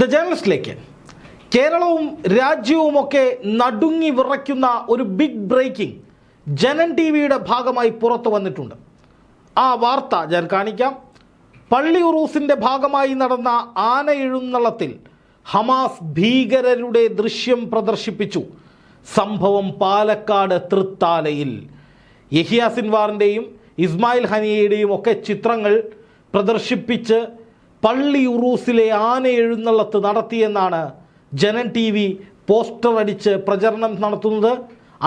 The ജേണലിസ്റ്റിലേക്ക് കേരളവും രാജ്യവുമൊക്കെ നടുങ്ങി വിറയ്ക്കുന്ന ഒരു big breaking Janam T വിയുടെ ഭാഗമായി പുറത്തു വന്നിട്ടുണ്ട്. ആ വാർത്ത ഞാൻ കാണിക്കാം. പള്ളി ഉറൂസിന്റെ ഭാഗമായി നടന്ന ആന എഴുന്നള്ളത്തിൽ ഹമാസ് ഭീകരരുടെ ദൃശ്യം പ്രദർശിപ്പിച്ചു. സംഭവം പാലക്കാട് തൃത്താലയിൽ. യഹിയ സിൻവാറിന്റെയും ഇസ്മായിൽ ഹനിയയുടെയും ഒക്കെ ചിത്രങ്ങൾ പ്രദർശിപ്പിച്ച് പള്ളി ഉറൂസിലെ ആന എഴുന്നള്ളത്ത് നടത്തിയെന്നാണ് ജനൻ ടി വി പോസ്റ്റർ അടിച്ച് പ്രചരണം നടത്തുന്നത്.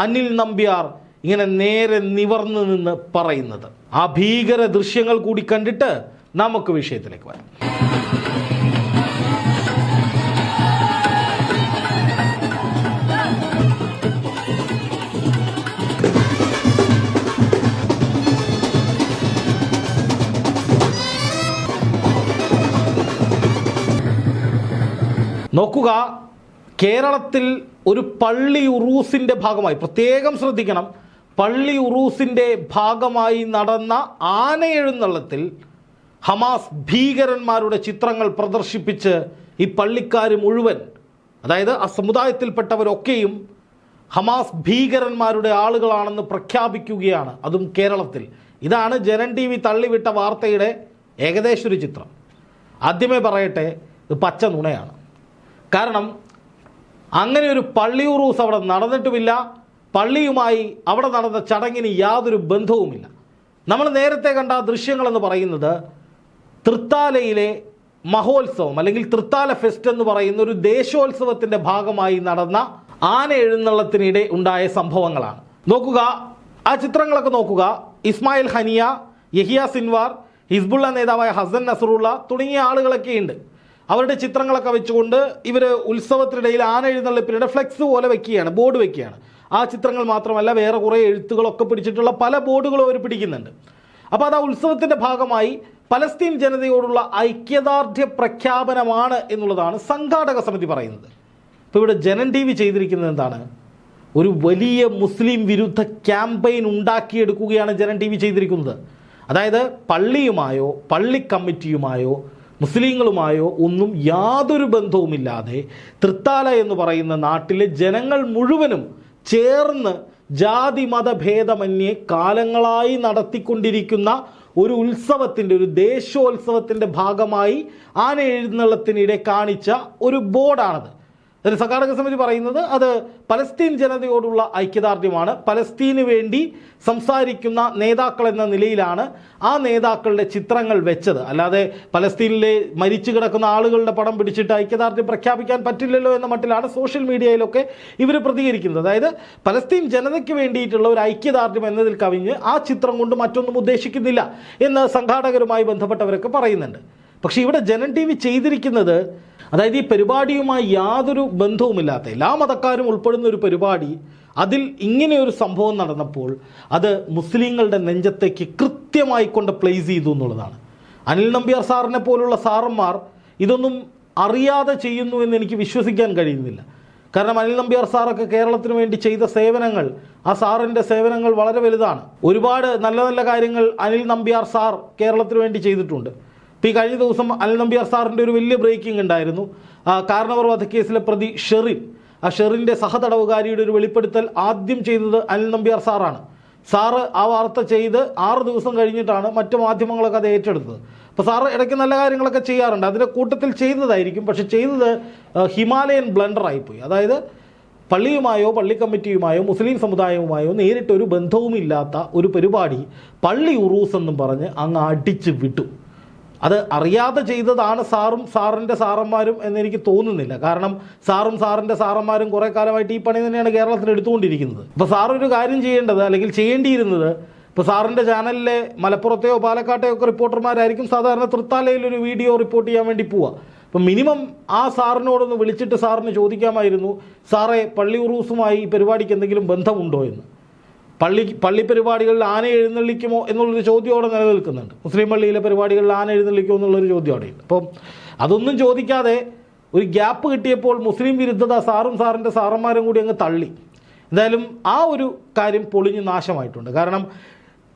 അനിൽ നമ്പ്യാർ ഇങ്ങനെ നേരെ നിവർന്നു നിന്ന് പറയുന്നത്. ആ ഭീകര ദൃശ്യങ്ങൾ കൂടി കണ്ടിട്ട് നമുക്ക് വിഷയത്തിലേക്ക് വരാം. നോക്കുക കേരളത്തിൽ ഒരു പള്ളി ഉറൂസിന്റെ ഭാഗമായി പ്രത്യേകം ശ്രദ്ധിക്കണം പള്ളി ഉറൂസിന്റെ ഭാഗമായി നടന്ന ആന എഴുന്നള്ളത്തിൽ ഹമാസ് ഭീകരന്മാരുടെ ചിത്രങ്ങൾ പ്രദർശിപ്പിച്ച് ഈ പള്ളിക്കാർ മുഴുവൻ അതായത് ആ സമുദായത്തിൽപ്പെട്ടവരൊക്കെയും ഹമാസ് ഭീകരന്മാരുടെ ആളുകളാണെന്ന് പ്രഖ്യാപിക്കുകയാണ് അതും കേരളത്തിൽ. ഇതാണ് ജനൻ ടി വി തള്ളിവിട്ട വാർത്തയുടെ ഏകദേശ ഒരു ചിത്രം. ആദ്യമേ പറയട്ടെ ഇത് പച്ച നുണയാണ്. കാരണം അങ്ങനെ ഒരു പള്ളി ഉറൂസ് അവിടെ നടന്നിട്ടുമില്ല. പള്ളിയുമായി അവിടെ നടന്ന ചടങ്ങിന് യാതൊരു ബന്ധവുമില്ല. നമ്മൾ നേരത്തെ കണ്ട ദൃശ്യങ്ങളെന്ന് പറയുന്നത് തൃത്താലയിലെ മഹോത്സവം അല്ലെങ്കിൽ തൃത്താല ഫെസ്റ്റ് എന്ന് പറയുന്ന ഒരു ദേശോത്സവത്തിന്റെ ഭാഗമായി നടന്ന ആന എഴുന്നള്ളത്തിനിടെ ഉണ്ടായ സംഭവങ്ങളാണ്. നോക്കുക ആ ചിത്രങ്ങളൊക്കെ നോക്കുക. Ismail Haniyeh Yahya Sinwar Hezbollah നേതാവായ ഹസൻ നസറുള്ള തുടങ്ങിയ ആളുകളൊക്കെ ഉണ്ട് അവരുടെ ചിത്രങ്ങളൊക്കെ വെച്ചുകൊണ്ട് ഇവർ ഉത്സവത്തിനിടയിൽ ആന എഴുന്നള്ളിപ്പിനിടെ ഫ്ലെക്സ് പോലെ വെക്കുകയാണ് ബോർഡ് വെക്കുകയാണ്. ആ ചിത്രങ്ങൾ മാത്രമല്ല വേറെ കുറേ എഴുത്തുകളൊക്കെ പിടിച്ചിട്ടുള്ള പല ബോർഡുകളും അവർ പിടിക്കുന്നുണ്ട്. അപ്പോൾ അത് ആ ഉത്സവത്തിന്റെ ഭാഗമായി പലസ്തീൻ ജനതയോടുള്ള ഐക്യദാർഢ്യ പ്രഖ്യാപനമാണ് എന്നുള്ളതാണ് സംഘാടക സമിതി പറയുന്നത്. ഇപ്പോൾ ഇവിടെ ജനൻ ടി വി ചെയ്തിരിക്കുന്നത് എന്താണ്? ഒരു വലിയ മുസ്ലിം വിരുദ്ധ ക്യാമ്പയിൻ ഉണ്ടാക്കിയെടുക്കുകയാണ് ജനൻ ടി വി ചെയ്തിരിക്കുന്നത്. അതായത് പള്ളിയുമായോ പള്ളി കമ്മിറ്റിയുമായോ മുസ്ലിങ്ങളുമായോ ഒന്നും യാതൊരു ബന്ധവുമില്ലാതെ തൃത്താല എന്ന് പറയുന്ന നാട്ടിലെ ജനങ്ങൾ മുഴുവനും ചേർന്ന് ജാതി മതഭേദമന്യേ കാലങ്ങളായി നടത്തിക്കൊണ്ടിരിക്കുന്ന ഒരു ഉത്സവത്തിന്റെ ഒരു ദേശോത്സവത്തിന്റെ ഭാഗമായി ആന എഴുന്നള്ളത്തിനിടെ കാണിച്ച ഒരു ബോർഡാണത്. അതിന് സംഘാടക സമിതി പറയുന്നത് അത് പലസ്തീൻ ജനതയോടുള്ള ഐക്യദാർഢ്യമാണ്. പലസ്തീന് വേണ്ടി സംസാരിക്കുന്ന നേതാക്കൾ എന്ന നിലയിലാണ് ആ നേതാക്കളുടെ ചിത്രങ്ങൾ വെച്ചത്. അല്ലാതെ പലസ്തീനിലെ മരിച്ചു കിടക്കുന്ന ആളുകളുടെ പടം പിടിച്ചിട്ട് ഐക്യദാർഢ്യം പ്രഖ്യാപിക്കാൻ പറ്റില്ലല്ലോ എന്ന മട്ടിലാണ് സോഷ്യൽ മീഡിയയിലൊക്കെ ഇവർ പ്രതികരിക്കുന്നത്. അതായത് പലസ്തീൻ ജനതയ്ക്ക് വേണ്ടിയിട്ടുള്ള ഒരു ഐക്യദാർഢ്യം എന്നതിൽ കവിഞ്ഞ് ആ ചിത്രം കൊണ്ട് മറ്റൊന്നും ഉദ്ദേശിക്കുന്നില്ല എന്ന് സംഘാടകരുമായി ബന്ധപ്പെട്ടവരൊക്കെ പറയുന്നുണ്ട്. പക്ഷേ ഇവിടെ ജനൻ ടി വി ചെയ്തിരിക്കുന്നത് അതായത് ഈ പരിപാടിയുമായി യാതൊരു ബന്ധവുമില്ലാത്ത എല്ലാ മതക്കാരും ഉൾപ്പെടുന്ന ഒരു പരിപാടി അതിൽ ഇങ്ങനെ ഒരു സംഭവം നടന്നപ്പോൾ അത് മുസ്ലിങ്ങളുടെ നെഞ്ചത്തേക്ക് കൃത്യമായി കൊണ്ട് പ്ലേസ് ചെയ്തു എന്നുള്ളതാണ്. അനിൽ നമ്പ്യാർ സാറിനെ പോലുള്ള സാറന്മാർ ഇതൊന്നും അറിയാതെ ചെയ്യുന്നു എന്ന് എനിക്ക് വിശ്വസിക്കാൻ കഴിയുന്നില്ല. കാരണം അനിൽ നമ്പ്യാർ സാറൊക്കെ കേരളത്തിന് വേണ്ടി ചെയ്ത സേവനങ്ങൾ ആ സാറിന്റെ സേവനങ്ങൾ വളരെ വലുതാണ്. ഒരുപാട് നല്ല നല്ല കാര്യങ്ങൾ അനിൽ നമ്പ്യാർ സാർ കേരളത്തിന് വേണ്ടി ചെയ്തിട്ടുണ്ട്. ഇപ്പോൾ ഈ കഴിഞ്ഞ ദിവസം അനിൽ നമ്പ്യാർ സാറിന്റെ ഒരു വലിയ ബ്രേക്കിംഗ് ഉണ്ടായിരുന്നു. കാരണവർ വധക്കേസിലെ പ്രതി ഷെറിൻ. ആ ഷെറിന്റെ സഹതടവുകാരിയുടെ ഒരു വെളിപ്പെടുത്തൽ ആദ്യം ചെയ്തത് അനിൽ നമ്പ്യാർ സാറാണ്. സാറ് ആ വാർത്ത ചെയ്ത് ആറ് ദിവസം കഴിഞ്ഞിട്ടാണ് മറ്റു മാധ്യമങ്ങളൊക്കെ അത് ഏറ്റെടുത്തത്. അപ്പോൾ സാറ് ഇടയ്ക്ക് നല്ല കാര്യങ്ങളൊക്കെ ചെയ്യാറുണ്ട്. അതിന്റെ കൂട്ടത്തിൽ ചെയ്തതായിരിക്കും. പക്ഷെ ചെയ്തത് ഹിമാലയൻ ബ്ലണ്ടറായിപ്പോയി അതായത് പള്ളിയുമായോ പള്ളി കമ്മിറ്റിയുമായോ മുസ്ലിം സമുദായവുമായോ നേരിട്ടൊരു ബന്ധവുമില്ലാത്ത ഒരു പരിപാടി പള്ളി ഉറൂസ് എന്നും പറഞ്ഞ് അങ്ങ് അടിച്ച് വിട്ടു. അത് അറിയാതെ ചെയ്തതാണ് സാറും സാറിന്റെ സാറന്മാരും എന്നെനിക്ക് തോന്നുന്നില്ല. കാരണം സാറും സാറിന്റെ സാറന്മാരും കുറേ കാലമായിട്ട് ഈ പണി തന്നെയാണ് കേരളത്തിൽ എടുത്തുകൊണ്ടിരിക്കുന്നത്. അപ്പോൾ സാറൊരു കാര്യം ചെയ്യേണ്ടത് അല്ലെങ്കിൽ ചെയ്യേണ്ടിയിരുന്നത് ഇപ്പോൾ സാറിന്റെ ചാനലിലെ മലപ്പുറത്തെയോ പാലക്കാട്ടെയോ ഒക്കെ റിപ്പോർട്ടർമാരായിരിക്കും സാധാരണ തൃത്താലയിൽ ഒരു വീഡിയോ റിപ്പോർട്ട് ചെയ്യാൻ വേണ്ടി പോവുക അപ്പം മിനിമം ആ സാറിനോടൊന്ന് വിളിച്ചിട്ട് സാറിന് ചോദിക്കാമായിരുന്നു സാറേ പള്ളി ഉറൂസുമായി ഈ പരിപാടിക്ക് എന്തെങ്കിലും ബന്ധമുണ്ടോ? എന്ന്. പള്ളി പള്ളി പരിപാടികളിൽ ആന എഴുന്നള്ളിക്കുമോ എന്നുള്ളൊരു ചോദ്യം അവിടെ നിലനിൽക്കുന്നുണ്ട്. മുസ്ലിം പള്ളിയിലെ പരിപാടികളിൽ ആന എഴുന്നള്ളിക്കുമോ എന്നുള്ളൊരു ചോദ്യം അവിടെയുണ്ട്. അപ്പം അതൊന്നും ചോദിക്കാതെ ഒരു ഗ്യാപ്പ് കിട്ടിയപ്പോൾ മുസ്ലിം വിരുദ്ധത സാറും സാറിന്റെ സാറന്മാരും കൂടി അങ്ങ് തള്ളി. എന്തായാലും ആ ഒരു കാര്യം പൊളിഞ്ഞ് നാശമായിട്ടുണ്ട്. കാരണം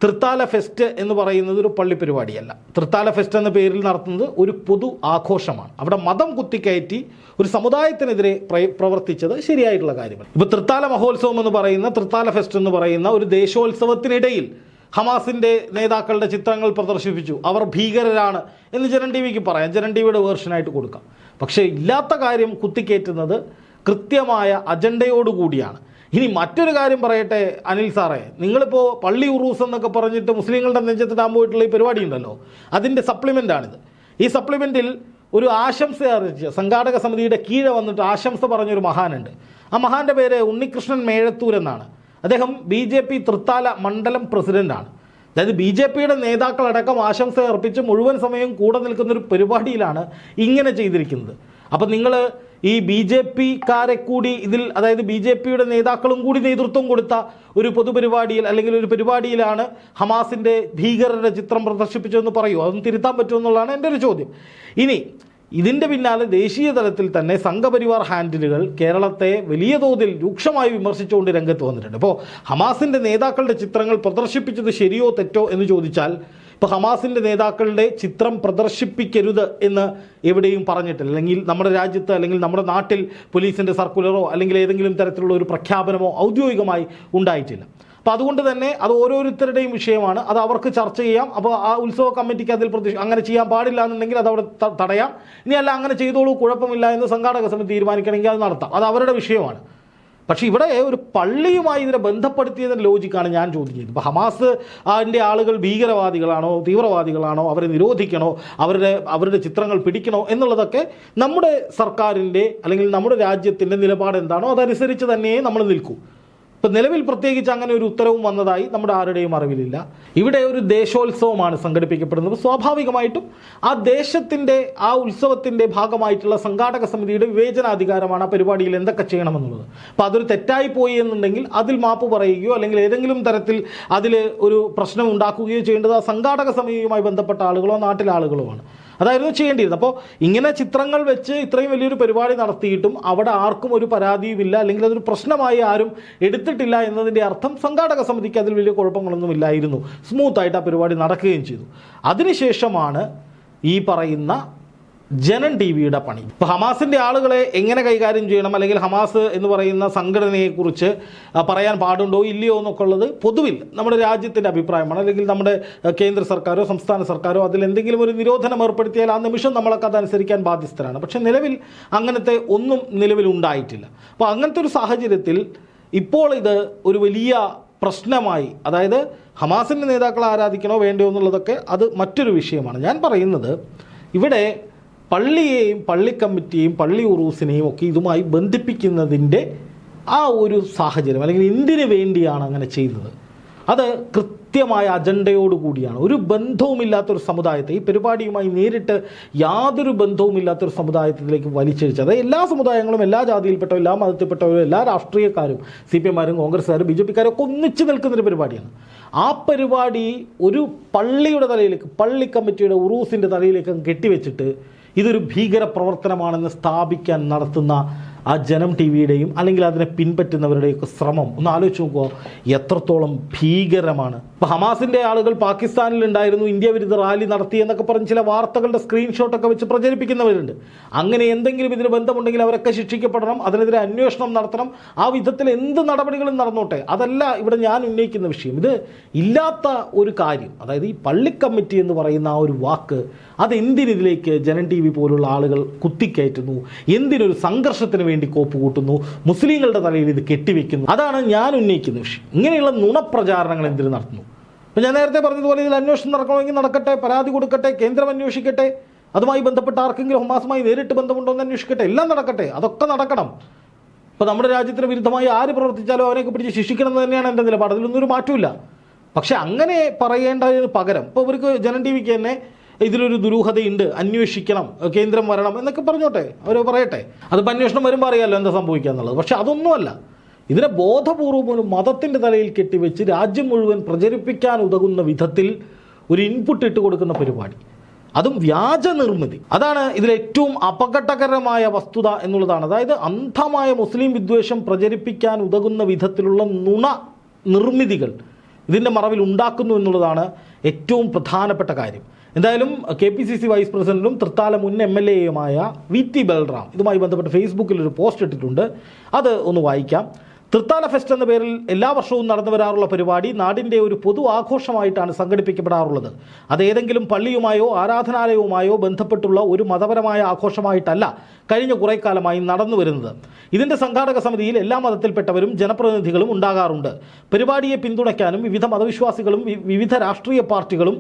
തൃത്താല ഫെസ്റ്റ് എന്ന് പറയുന്നത് ഒരു പള്ളി പരിപാടിയല്ല. തൃത്താല ഫെസ്റ്റ് എന്ന പേരിൽ നടത്തുന്നത് ഒരു പൊതു ആഘോഷമാണ്. അവിടെ മതം കുത്തിക്കയറ്റി ഒരു സമുദായത്തിനെതിരെ പ്ര- പ്രവർത്തിച്ചത് ശരിയായിട്ടുള്ള കാര്യമാണ് ഇപ്പോൾ തൃത്താല മഹോത്സവം എന്ന് പറയുന്ന തൃത്താല ഫെസ്റ്റ് എന്ന് പറയുന്ന ഒരു ദേശോത്സവത്തിനിടയിൽ ഹമാസിന്റെ നേതാക്കളുടെ ചിത്രങ്ങൾ പ്രദർശിപ്പിച്ചു. അവർ ഭീകരരാണ് എന്ന് ജനൻ ടി വിക്ക് പറയാം. ജനൻ ടി വിയുടെ വേർഷനായിട്ട് കൊടുക്കാം. പക്ഷേ ഇല്ലാത്ത കാര്യം കുത്തിക്കയറ്റുന്നത് കൃത്യമായ അജണ്ടയോടുകൂടിയാണ് ഇനി മറ്റൊരു കാര്യം പറയട്ടെ അനിൽ സാറേ. നിങ്ങളിപ്പോൾ പള്ളി ഉറൂസ് എന്നൊക്കെ പറഞ്ഞിട്ട് മുസ്ലിങ്ങളുടെ നെഞ്ചത്തിടാൻ പോയിട്ടുള്ള ഈ പരിപാടി ഉണ്ടല്ലോ. അതിന്റെ സപ്ലിമെന്റാണിത് ഈ സപ്ലിമെന്റിൽ ഒരു ആശംസ അറിയിച്ച് സംഘാടക സമിതിയുടെ കീഴെ വന്നിട്ട് ആശംസ പറഞ്ഞൊരു മഹാനുണ്ട്. ആ മഹാന്റെ പേര് ഉണ്ണികൃഷ്ണൻ മേഴത്തൂർ എന്നാണ്. അദ്ദേഹം ബി ജെ പി തൃത്താല മണ്ഡലം പ്രസിഡന്റാണ് അതായത് ബി ജെ പിയുടെ നേതാക്കളടക്കം ആശംസ അർപ്പിച്ച് മുഴുവൻ സമയം കൂടെ നിൽക്കുന്നൊരു പരിപാടിയിലാണ് ഇങ്ങനെ ചെയ്തിരിക്കുന്നത്. അപ്പം നിങ്ങൾ ഈ ബി ജെ പിക്കാരെ കൂടി ഇതിൽ അതായത് ബി ജെ പിയുടെ നേതാക്കളും കൂടി നേതൃത്വം കൊടുത്ത ഒരു പൊതുപരിപാടിയിൽ അല്ലെങ്കിൽ ഒരു പരിപാടിയിലാണ് ഹമാസിന്റെ ഭീകരരുടെ ചിത്രം പ്രദർശിപ്പിച്ചതെന്ന് പറയൂ. അതൊന്നും തിരുത്താൻ പറ്റുമെന്നുള്ളതാണ് എന്റെ ഒരു ചോദ്യം. ഇനി ഇതിന്റെ പിന്നാലെ ദേശീയ തലത്തിൽ തന്നെ സംഘപരിവാർ ഹാൻഡിലുകൾ കേരളത്തെ വലിയ തോതിൽ രൂക്ഷമായി വിമർശിച്ചുകൊണ്ട് രംഗത്ത് വന്നിട്ടുണ്ട്. അപ്പോൾ ഹമാസിന്റെ നേതാക്കളുടെ ചിത്രങ്ങൾ പ്രദർശിപ്പിച്ചത് ശരിയോ തെറ്റോ എന്ന് ചോദിച്ചാൽ ഇപ്പോൾ ഹമാസിന്റെ നേതാക്കളുടെ ചിത്രം പ്രദർശിപ്പിക്കരുത് എന്ന് എവിടെയും പറഞ്ഞിട്ടില്ല. അല്ലെങ്കിൽ നമ്മുടെ രാജ്യത്ത് അല്ലെങ്കിൽ നമ്മുടെ നാട്ടിൽ പോലീസിന്റെ സർക്കുലറോ അല്ലെങ്കിൽ ഏതെങ്കിലും തരത്തിലുള്ള ഒരു പ്രഖ്യാപനമോ ഔദ്യോഗികമായി ഉണ്ടായിട്ടില്ല. അപ്പോൾ അതുകൊണ്ട് തന്നെ അത് ഓരോരുത്തരുടെയും വിഷയമാണ്. അത് അവർക്ക് ചർച്ച ചെയ്യാം. അപ്പോൾ ആ ഉത്സവ കമ്മിറ്റിക്ക് അതിൽ പ്രതി അങ്ങനെ ചെയ്യാൻ പാടില്ല എന്നുണ്ടെങ്കിൽ അത് അവിടെ തടയാം. ഇനി അല്ല അങ്ങനെ ചെയ്തോളൂ കുഴപ്പമില്ല എന്ന് സംഘാടക സമിതി തീരുമാനിക്കണമെങ്കിൽ അത് നടത്താം. അത് അവരുടെ വിഷയമാണ്. പക്ഷേ ഇവിടെ ഒരു പള്ളിയുമായി ഇതിനെ ബന്ധപ്പെടുത്തിയതിന്റെ ലോജിക്കാണ് ഞാൻ ചോദിക്കുന്നത് ഇപ്പോൾ ഹമാസ് അതിന്റെ ആളുകൾ ഭീകരവാദികളാണോ തീവ്രവാദികളാണോ അവരെ നിരോധിക്കണോ അവരുടെ അവരുടെ ചിത്രങ്ങൾ പിടിക്കണോ എന്നുള്ളതൊക്കെ നമ്മുടെ സർക്കാരിന്റെ അല്ലെങ്കിൽ നമ്മുടെ രാജ്യത്തിന്റെ നിലപാട് എന്താണോ അതനുസരിച്ച് തന്നെ നമ്മൾ നിൽക്കൂ. ഇപ്പം നിലവിൽ പ്രത്യേകിച്ച് അങ്ങനെ ഒരു ഉത്തരവും വന്നതായി നമ്മുടെ ആരുടെയും അറിവിലില്ല. ഇവിടെ ഒരു ദേശോത്സവമാണ് സംഘടിപ്പിക്കപ്പെടുന്നത്. സ്വാഭാവികമായിട്ടും ആ ദേശത്തിന്റെ ആ ഉത്സവത്തിന്റെ ഭാഗമായിട്ടുള്ള സംഘാടക സമിതിയുടെ വിവേചനാധികാരമാണ് ആ പരിപാടിയിൽ എന്തൊക്കെ ചെയ്യണമെന്നുള്ളത്. അപ്പോൾ അതൊരു തെറ്റായി പോയി എന്നുണ്ടെങ്കിൽ അതിൽ മാപ്പ് പറയുകയോ അല്ലെങ്കിൽ ഏതെങ്കിലും തരത്തിൽ അതിൽ ഒരു പ്രശ്നം ഉണ്ടാക്കുകയോ ചെയ്യേണ്ടത് ആ സംഘാടക സമിതിയുമായി ബന്ധപ്പെട്ട ആളുകളോ നാട്ടിലെ ആളുകളോ ആണ്. അതായിരുന്നു ചെയ്യേണ്ടിയിരുന്നത്. അപ്പോൾ ഇങ്ങനെ ചിത്രങ്ങൾ വെച്ച് ഇത്രയും വലിയൊരു പരിപാടി നടത്തിയിട്ടും അവിടെ ആർക്കും ഒരു പരാതിയുമില്ല അല്ലെങ്കിൽ അതൊരു പ്രശ്നമായി ആരും എടുത്തിട്ടില്ല എന്നതിന്റെ അർത്ഥം സംഘാടക സമിതിക്ക് അതിൽ വലിയ കുഴപ്പങ്ങളൊന്നും ഇല്ലായിരുന്നു. സ്മൂത്തായിട്ട് ആ പരിപാടി നടക്കുകയും ചെയ്തു. അതിനുശേഷമാണ് ഈ പറയുന്ന ജനൻ ടി വിയുടെ പണി. ഇപ്പോൾ ഹമാസിന്റെ ആളുകളെ എങ്ങനെ കൈകാര്യം ചെയ്യണം? അല്ലെങ്കിൽ ഹമാസ് എന്ന് പറയുന്ന സംഘടനയെക്കുറിച്ച് കുറിച്ച് പറയാൻ പാടുണ്ടോ? ഇല്ലയോ എന്നൊക്കെ ഉള്ളത് പൊതുവിൽ നമ്മുടെ രാജ്യത്തിന്റെ അഭിപ്രായമാണ്. അല്ലെങ്കിൽ നമ്മുടെ കേന്ദ്ര സർക്കാരോ സംസ്ഥാന സർക്കാരോ അതിൽ എന്തെങ്കിലും ഒരു നിരോധനം ഏർപ്പെടുത്തിയാൽ ആ നിമിഷം നമ്മളൊക്കെ അതനുസരിക്കാൻ ബാധ്യസ്ഥരാണ്. പക്ഷേ നിലവിൽ അങ്ങനത്തെ ഒന്നും നിലവിൽ ഉണ്ടായിട്ടില്ല. അപ്പോൾ അങ്ങനത്തെ ഒരു സാഹചര്യത്തിൽ ഇപ്പോൾ ഇത് ഒരു വലിയ പ്രശ്നമായി അതായത് ഹമാസിന്റെ നേതാക്കളെ ആരാധിക്കണോ വേണ്ടയോ എന്നുള്ളതൊക്കെ അത് മറ്റൊരു വിഷയമാണ്. ഞാൻ പറയുന്നത് ഇവിടെ പള്ളിയെയും പള്ളി കമ്മിറ്റിയെയും പള്ളി ഉറൂസിനെയും ഒക്കെ ഇതുമായി ബന്ധിപ്പിക്കുന്നതിന്റെ ആ ഒരു സാഹചര്യം അല്ലെങ്കിൽ എന്തിനു വേണ്ടിയാണ് അങ്ങനെ ചെയ്യുന്നത്? അത് കൃത്യമായ അജണ്ടയോടുകൂടിയാണ് ഒരു ബന്ധവുമില്ലാത്തൊരു സമുദായത്തെ ഈ പരിപാടിയുമായി നേരിട്ട് യാതൊരു ബന്ധവുമില്ലാത്തൊരു സമുദായത്തിലേക്ക് വലിച്ചഴിച്ചത് എല്ലാ സമുദായങ്ങളും എല്ലാ ജാതിയിൽപ്പെട്ടവരും എല്ലാ മതത്തിൽപ്പെട്ടവരും എല്ലാ രാഷ്ട്രീയക്കാരും സി പി എമാരും കോൺഗ്രസ്സുകാരും ബി ജെ പിക്കാരും ഒക്കെ ഒന്നിച്ച് നിൽക്കുന്നൊരു പരിപാടിയാണ്. ആ പരിപാടി ഒരു പള്ളിയുടെ തലയിലേക്ക് പള്ളി കമ്മിറ്റിയുടെ ഉറൂസിന്റെ തലയിലേക്ക് കെട്ടിവെച്ചിട്ട് ഇതൊരു ഭീകര പ്രവർത്തനമാണെന്ന് സ്ഥാപിക്കാൻ നടത്തുന്ന ആ ജനം ടി വിയുടെയും അല്ലെങ്കിൽ അതിനെ പിൻപറ്റുന്നവരുടെയൊക്കെ ശ്രമം. ഒന്ന് ആലോചിച്ച് നോക്കുമോ എത്രത്തോളം ഭീകരമാണ് ഇപ്പോൾ ഹമാസിന്റെ ആളുകൾ പാകിസ്ഥാനിൽ ഉണ്ടായിരുന്നു ഇന്ത്യ വിരുദ്ധ റാലി നടത്തി എന്നൊക്കെ പറഞ്ഞ് ചില വാർത്തകളുടെ സ്ക്രീൻഷോട്ടൊക്കെ വെച്ച് പ്രചരിപ്പിക്കുന്നവരുണ്ട്. അങ്ങനെ എന്തെങ്കിലും ഇതിന് ബന്ധമുണ്ടെങ്കിൽ അവരൊക്കെ ശിക്ഷിക്കപ്പെടണം അതിനെതിരെ അന്വേഷണം നടത്തണം. ആ വിധത്തിൽ എന്ത് നടപടികളും നടന്നോട്ടെ? അതല്ല ഇവിടെ ഞാൻ ഉന്നയിക്കുന്ന വിഷയം. ഇത് ഇല്ലാത്ത ഒരു കാര്യം. അതായത് ഈ പള്ളിക്കമ്മിറ്റി എന്ന് പറയുന്ന ആ ഒരു വാക്ക് അതെന്തിനിതിലേക്ക് ജനൻ ടി വി പോലുള്ള ആളുകൾ കുത്തിക്കയറ്റുന്നു? എന്തിനൊരു സംഘർഷത്തിന് വേണ്ടി കോപ്പ് കൂട്ടുന്നു? മുസ്ലിങ്ങളുടെ തലയിൽ ഇത് കെട്ടിവെക്കുന്നു. അതാണ് ഞാൻ ഉന്നയിക്കുന്ന വിഷയം. ഇങ്ങനെയുള്ള നുണപ്രചാരണങ്ങൾ എന്തിനു നടത്തുന്നു? അപ്പോൾ ഞാൻ നേരത്തെ പറഞ്ഞതുപോലെ ഇതിൽ അന്വേഷണം നടക്കണമെങ്കിൽ നടക്കട്ടെ പരാതി കൊടുക്കട്ടെ കേന്ദ്രം അന്വേഷിക്കട്ടെ അതുമായി ബന്ധപ്പെട്ട ആർക്കെങ്കിലും ഹമാസുമായി നേരിട്ട് ബന്ധമുണ്ടോ എന്ന് അന്വേഷിക്കട്ടെ എല്ലാം നടക്കട്ടെ അതൊക്കെ നടക്കണം. ഇപ്പോൾ നമ്മുടെ രാജ്യത്തിന് വിരുദ്ധമായി ആര് പ്രവർത്തിച്ചാലും അവനെയൊക്കെ പിടിച്ച് ശിക്ഷിക്കണം എന്ന് തന്നെയാണ് എന്റെ നിലപാട്. അതിലൊന്നും ഒരു മാറ്റമില്ല പക്ഷേ അങ്ങനെ പറയേണ്ടതിന് പകരം ഇപ്പോൾ ഇവർക്ക് ജനൻ ടി വിക്ക് തന്നെ ഇതിലൊരു ദുരൂഹതയുണ്ട് അന്വേഷിക്കണം കേന്ദ്രം വരണം എന്നൊക്കെ പറഞ്ഞോട്ടെ അവർ പറയട്ടെ. അതിപ്പോൾ അന്വേഷണം വരുമ്പോൾ അറിയാമല്ലോ എന്താ സംഭവിക്കുക എന്നുള്ളത് പക്ഷേ അതൊന്നുമല്ല. ഇതിനെ ബോധപൂർവം ഒരു മതത്തിന്റെ തലയിൽ കെട്ടിവെച്ച് രാജ്യം മുഴുവൻ പ്രചരിപ്പിക്കാൻ ഉതകുന്ന വിധത്തിൽ ഒരു ഇൻപുട്ട് ഇട്ട് കൊടുക്കുന്ന പരിപാടി. അതും വ്യാജ നിർമ്മിതി. അതാണ് ഇതിൽ ഏറ്റവും അപകടകരമായ വസ്തുത എന്നുള്ളതാണ്. അതായത് അന്ധമായ മുസ്ലിം വിദ്വേഷം പ്രചരിപ്പിക്കാൻ ഉതകുന്ന വിധത്തിലുള്ള നുണ നിർമ്മിതികൾ ഇതിന്റെ മറവിൽ ഉണ്ടാക്കുന്നു എന്നുള്ളതാണ് ഏറ്റവും പ്രധാനപ്പെട്ട കാര്യം. എന്തായാലും K P C C vice പ്രസിഡന്റും തൃത്താല മുൻ എം എൽ എയുമായ വി ടി ബൽറാം ഇതുമായി ബന്ധപ്പെട്ട് ഫേസ്ബുക്കിൽ ഒരു പോസ്റ്റ് ഇട്ടിട്ടുണ്ട്. അത് ഒന്ന് വായിക്കാം. തൃത്താല ഫെസ്റ്റ് എന്ന പേരിൽ എല്ലാ വർഷവും നടന്നു വരാറുള്ള പരിപാടി നാടിന്റെ ഒരു പൊതു ആഘോഷമായിട്ടാണ് സംഘടിപ്പിക്കപ്പെടാറുള്ളത്. അത് ഏതെങ്കിലും പള്ളിയുമായോ ആരാധനാലയവുമായോ ബന്ധപ്പെട്ടുള്ള ഒരു മതപരമായ ആഘോഷമായിട്ടല്ല കഴിഞ്ഞ കുറേ കാലമായി നടന്നു വരുന്നത്. ഇതിന്റെ സംഘാടക സമിതിയിൽ എല്ലാ മതത്തിൽപ്പെട്ടവരും ജനപ്രതിനിധികളും ഉണ്ടാകാറുണ്ട്. പരിപാടിയെ പിന്തുണയ്ക്കാനും വിവിധ മതവിശ്വാസികളും വിവിധ രാഷ്ട്രീയ പാർട്ടികളും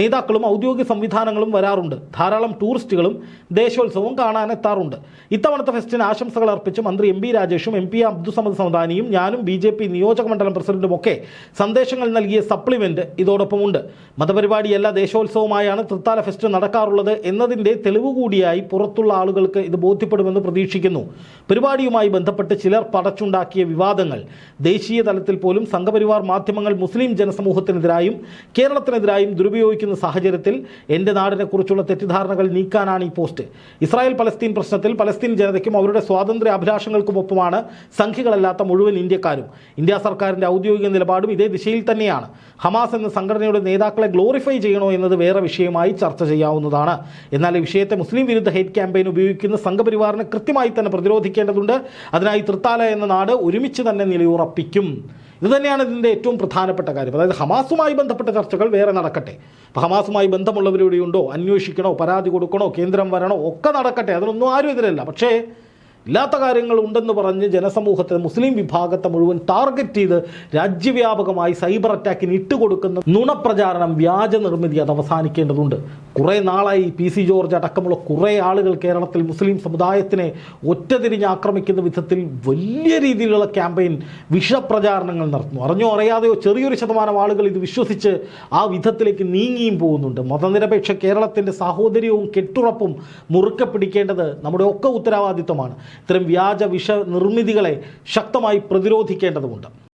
നേതാക്കളും ഔദ്യോഗിക സംവിധാനങ്ങളും വരാറുണ്ട്. ധാരാളം ടൂറിസ്റ്റുകളും ദേശോത്സവവും കാണാനെത്താറുണ്ട്. ഇത്തവണത്തെ ഫെസ്റ്റിന് ആശംസകൾ അർപ്പിച്ച് മന്ത്രി എം രാജേഷും എം പി അബ്ദുസമദ് സമദാനിയും ഞാനും ബി ജെ പി നിയോജക മണ്ഡലം പ്രസിഡന്റും ഒക്കെ സന്ദേശങ്ങൾ നൽകിയ സപ്ലിമെന്റ് ഇതോടൊപ്പമുണ്ട്. മതപരിപാടിയല്ല ദേശോത്സവമായാണ് തൃത്താല ഫെസ്റ്റ് നടക്കാറുള്ളത് എന്നതിന്റെ തെളിവ് കൂടിയായി പുറത്തുള്ള ആളുകൾക്ക് ഇത് ബോധ്യപ്പെടുമെന്ന് പ്രതീക്ഷിക്കുന്നു. പരിപാടിയുമായി ബന്ധപ്പെട്ട് ചിലർ പടച്ചുണ്ടാക്കിയ വിവാദങ്ങൾ ദേശീയ തലത്തിൽ പോലും സംഘപരിവാർ മാധ്യമങ്ങൾ മുസ്ലിം ജനസമൂഹത്തിനെതിരായും കേരളത്തിനെതിരായും ദുരുപയോഗിക്കുന്ന സാഹചര്യത്തിൽ എന്റെ നാടിനെക്കുറിച്ചുള്ള തെറ്റിദ്ധാരണകൾ നീക്കാനാണ് ഈ പോസ്റ്റ്. ഇസ്രായേൽ പലസ്തീൻ പ്രശ്നത്തിൽ പലസ്തീൻ ജനതയ്ക്കും അവരുടെ സ്വാതന്ത്ര്യ അഭിലാഷങ്ങൾക്കുമൊപ്പമാണ് സംഖ്യകളല്ലാത്ത മുഴുവൻ ഇന്ത്യക്കാരും ഇന്ത്യ സർക്കാരിന്റെ ഔദ്യോഗിക നിലപാടും ഇതേ ദിശയിൽ തന്നെയാണ്. ഹമാസ് എന്ന സംഘടനയുടെ നേതാക്കളെ ഗ്ലോറിഫൈ ചെയ്യണോ എന്നത് വേറെ വിഷയമായി ചർച്ച ചെയ്യാവുന്നതാണ്. എന്നാൽ ഈ വിഷയത്തെ മുസ്ലിം വിരുദ്ധ ഹേറ്റ് ക്യാമ്പയിൻ ഉപയോഗിക്കുന്ന സംഘപരിവാറിനെ കൃത്യമായി തന്നെ പ്രതിരോധിക്കേണ്ടതുണ്ട്. അതിനായി തൃത്താല എന്ന നാട് ഒരുമിച്ച് തന്നെ നിലയുറപ്പിക്കും. ഇത് തന്നെയാണ് ഇതിന്റെ ഏറ്റവും പ്രധാനപ്പെട്ട കാര്യം. അതായത് ഹമാസുമായി ബന്ധപ്പെട്ട ചർച്ചകൾ വേറെ നടക്കട്ടെ. അപ്പോൾ ഹമാസുമായി ബന്ധമുള്ളവരിവിടെ ഉണ്ടോ? അന്വേഷിക്കണോ? പരാതി കൊടുക്കണോ? കേന്ദ്രം വരണോ? ഒക്കെ നടക്കട്ടെ. അതിനൊന്നും ആരും എതിരല്ല പക്ഷേ ഇല്ലാത്ത കാര്യങ്ങൾ ഉണ്ടെന്ന് പറഞ്ഞ് ജനസമൂഹത്തെ മുസ്ലിം വിഭാഗത്തെ മുഴുവൻ ടാർഗറ്റ് ചെയ്ത് രാജ്യവ്യാപകമായി സൈബർ അറ്റാക്കിന് ഇട്ടുകൊടുക്കുന്ന നുണപ്രചാരണം വ്യാജ നിർമ്മിതി അത് അവസാനിക്കേണ്ടതുണ്ട്. കുറേ നാളായി പി സി ജോർജ് അടക്കമുള്ള കുറേ ആളുകൾ കേരളത്തിൽ മുസ്ലിം സമുദായത്തിനെ ഒറ്റതിരിഞ്ഞ് ആക്രമിക്കുന്ന വിധത്തിൽ വലിയ രീതിയിലുള്ള ക്യാമ്പയിൻ വിഷപ്രചാരണങ്ങൾ നടത്തുന്നു. അറിഞ്ഞോ അറിയാതെയോ ചെറിയൊരു ശതമാനം ആളുകൾ ഇത് വിശ്വസിച്ച് ആ വിധത്തിലേക്ക് നീങ്ങിയും പോകുന്നുണ്ട്. മതനിരപേക്ഷ കേരളത്തിന്റെ സാഹോദര്യവും കെട്ടുറപ്പും മുറുക്കെ പിടിക്കേണ്ടത് നമ്മുടെ ഒക്കെ ഉത്തരവാദിത്വമാണ്. ഇത്തരം വ്യാജ വിഷ നിർമ്മിതികളെ ശക്തമായി പ്രതിരോധിക്കേണ്ടതുണ്ട്.